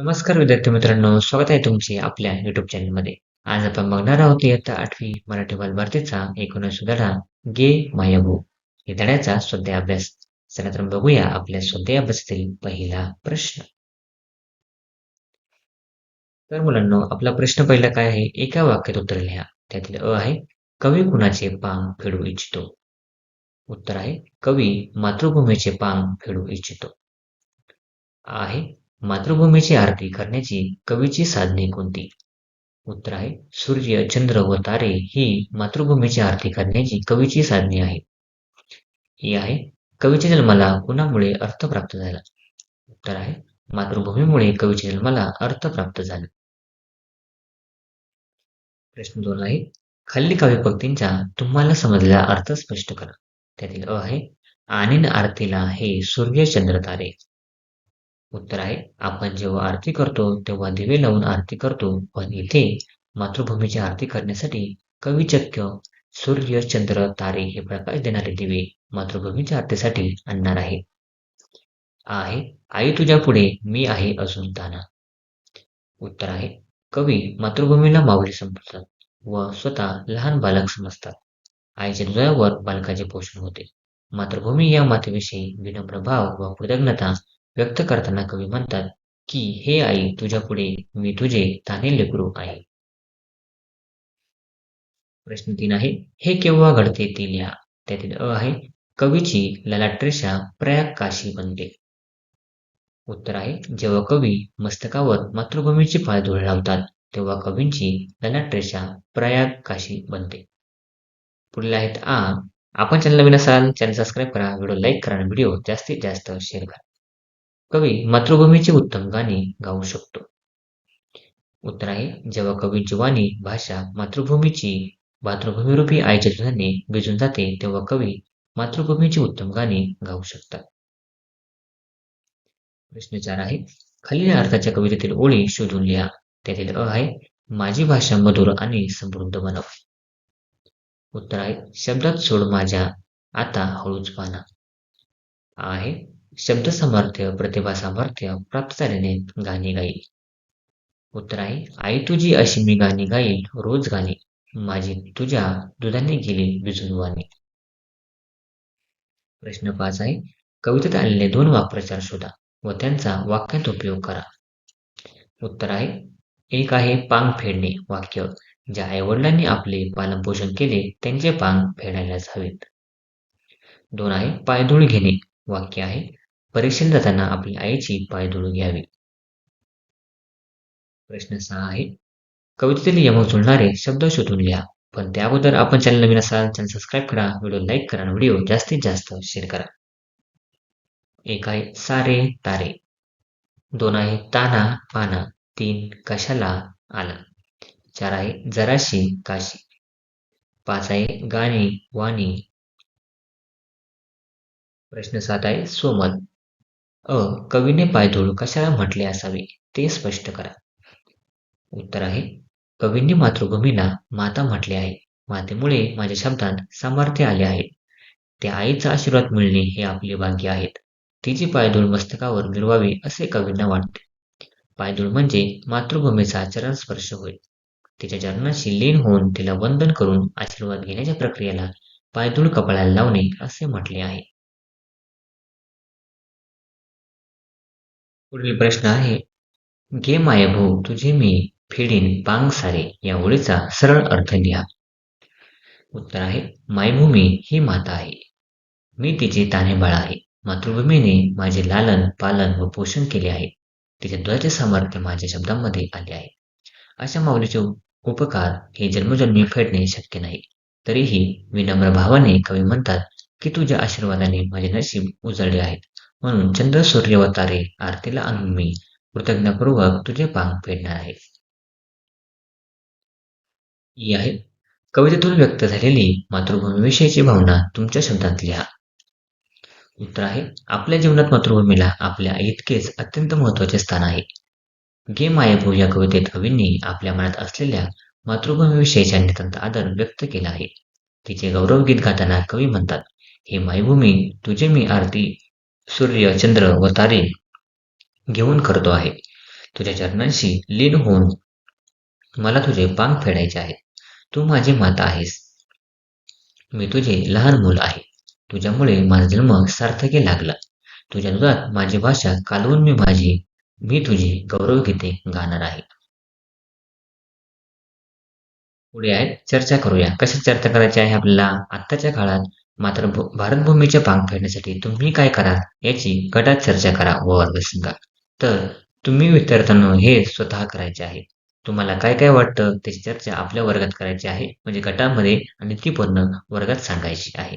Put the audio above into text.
नमस्कार विद्यार्थी मित्रांनो स्वागत आहे तुमचे आपल्या युट्यूब चॅनलमध्ये आज आपण बघणार आहोत इयत्ता आठवी मराठी बालभारतीचा एकोणीस धडा गे मायाभू या धड्याचा स्वाध्याय अभ्यास. चला तर बघूया आपल्या स्वाध्याय अभ्यासातील पहिला प्रश्न. तर मुलांनो आपला प्रश्न पहिला काय आहे? एका वाक्यात उत्तर लिहा. त्यातील अ आहे कवी कुणाचे पांग फेडू इच्छितो? उत्तर आहे कवी मातृभूमीचे पांग फेडू इच्छितो. आहे मातृभूमीची आरती करण्याची कवीची साधने कोणती? उत्तर आहे सूर्य चंद्र व तारे ही मातृभूमीची आरती करण्याची कवीची साधने आहेत. ही आहे कवीच्या जन्माला कुणामुळे अर्थ प्राप्त झाला? उत्तर आहे मातृभूमीमुळे कवीच्या जन्माला अर्थ प्राप्त झाला. प्रश्न दोन आहे खाल्ली काव्यपंक्तींचा तुम्हाला समजलेला अर्थ स्पष्ट करा. त्यातील अ आहे आनंद आरतीला हे सूर्य चंद्र तारे. उत्तर आहे आपण जेव्हा आरती करतो तेव्हा दिवे लावून आरती करतो. पण इथे मातृभूमीची आरती करण्यासाठी कविचक्य चक्क सूर्य चंद्र तारे हे प्रकाश देणारे दिवे मातृभूमीच्या आरतीसाठी आणणार आहे. आहे आई तुझ्या पुढे मी आहे अजून ताना उत्तर आहे कवी मातृभूमीला माऊली संपतात व स्वतः लहान बालक समजतात. आईच्या हृदयावर बालकाचे पोषण होते. मातृभूमी या मातेविषयी विनम्र भाव व कृतज्ञता व्यक्त करताना कवी म्हणतात की हे आई तुझ्या पुढे मी तुझे ताने लेकरू आहे. प्रश्न तीन आहे हे केव्हा घडते ते लिहा. त्यातील अ आहे कवीची ललाट्रेषा प्रयाग काशी बनते. उत्तर आहे जेव्हा कवी मस्तकावर मातृभूमीची पायधूळ लावतात तेव्हा कवींची ललाट्रेषा प्रयाग काशी बनते. पुढील आहेत आ आपण चॅनल नवीन असाल चॅनल सबस्क्राईब करा व्हिडिओ लाईक करा आणि व्हिडिओ जास्तीत जास्त शेअर करा. कवी मातृभूमीची उत्तम गाणी गाऊ शकतो. उत्तर आहे जेव्हा कवींची वाणी भाषा मातृभूमीची मातृभूमीरूपी आईच्या दुधाने भिजून जाते तेव्हा कवी मातृभूमीची उत्तम गाणी गाऊ शकतात. प्रश्न चार आहे खालील अर्थाच्या कवितेतील ओळी शोधून लिहा. त्यातील अ आहे माझी भाषा मधुर आणि समृद्ध बनव उत्तर आहे शब्दात सोड माझ्या आता हळूच पाना. आहे शब्द सामर्थ्य प्रतिभा सामर्थ्य प्राप्त झाल्याने गाणी गाईल उत्तर आहे आई तुझी अशी मी गाणी गाईल रोज गाणी. माझी तुझ्या दुधाने गेली बिजुनवाणी प्रश्न पाच आहे कवितेत आलेले दोन वाक्प्रचार शोधा व त्यांचा वाक्यात उपयोग करा. उत्तर आहे एक आहे पांग फेडणे वाक्य ज्या आईवडिलांनी आपले पालनपोषण केले त्यांचे पांग फेडायलाच हवेत. दोन आहे पायधूळ घेणे वाक्य आहे परीक्षेला जाताना आपली आईची पायधूळ घ्यावी. प्रश्न सहा आहे. कवितेतील यमक जुळणारे शब्द शोधून लिहा पण त्या अगोदर आपण चॅनल नवीन असाल चॅनल सबस्क्राईब करा. व्हिडिओ लाईक करा आणि व्हिडिओ जास्तीत जास्त शेअर करा. एक आहे सारे तारे. दोन आहे ताना पाना. तीन कशाला आला. चार आहे जराशी काशी. पाच आहे गाणी वाणी. प्रश्न सात आहे सोमल अ कवीने पायधूळ कशाला म्हटले असावे ते स्पष्ट करा. उत्तर आहे कवींनी मातृभूमीला माता म्हटले आहे. मातेमुळे माझ्या शब्दात सामर्थ्य आले आहे. त्या आईचा आशीर्वाद मिळणे हे आपले भाग्य आहेत. तिची पायधूळ मस्तकावर मिरवावी असे कवींना वाटते. पायधूळ म्हणजे मातृभूमीचा चरण स्पर्श होय. तिच्या चरणाशी लीन होऊन तिला वंदन करून आशीर्वाद घेण्याच्या प्रक्रियेला पायधूळ कपाळाला लावणे असे म्हटले आहे. पुढील प्रश्न आहे गे मायभू तुझे मी फेडीन पांग सारे या ओळीचा सरळ अर्थ लिहा. उत्तर आहे मायभूमी ही माता आहे. मी तिचे ताने बाळ आहे. मातृभूमीने माझे लालन पालन व पोषण केले आहे. तिच्या दुधाचे सामर्थ्य माझ्या शब्दांमध्ये आले आहे. अशा माऊलीचे उपकार हे जन्मजन्मी फेडणे शक्य नाही. तरीही विनम्र भावाने कवी म्हणतात की तुझ्या आशीर्वादाने माझे नशीब उजळले आहेत. म्हणून चंद्र सूर्यवतारे आरतीला आणून मी कृतज्ञपूर्वक तुझे पांग फेडणार आहे. ही आहे कवितेतून व्यक्त झालेली मातृभूमीविषयीची भावना तुमच्या शब्दात लिहा. उत्तर आहे आपल्या जीवनात मातृभूमीला आपल्या इतकेच अत्यंत महत्त्वाचे स्थान आहे. गे मायाभू या कवितेत कवींनी आपल्या मनात असलेल्या मातृभूमीविषयीचा नितांत आदर व्यक्त केला आहे. तिचे गौरवगीत गाताना कवी म्हणतात हे मायभूमी तुझे मी आरती सूर्य चंद्र व तारे घेऊन करतो आहे. तुझ्या चरणांशी लीन होऊन मला तुझे पांग फेडायचे आहे. तू माझी माता आहेस. मी तुझे लहान मूल आहे. तुझ्यामुळे माझा जन्म सार्थकी लागला. तुझ्या दुधात माझी भाषा कालवून मी माझी मी तुझी गौरवगीते गाणार आहे. पुढे आहेत चर्चा करूया. कशी चर्चा करायची आहे आपल्याला आत्ताच्या काळात? मात्र भारतभूमीचे पांग फेडण्यासाठी तुम्ही काय करा याची गटात चर्चा करा व वर्ग सांगा. तर तुम्ही विद्यार्थ्यांना हे स्वतः करायचे आहे. तुम्हाला काय काय वाटतं त्याची चर्चा आपल्या वर्गात करायची आहे म्हणजे गटामध्ये आणि ती पूर्ण वर्गात सांगायची आहे.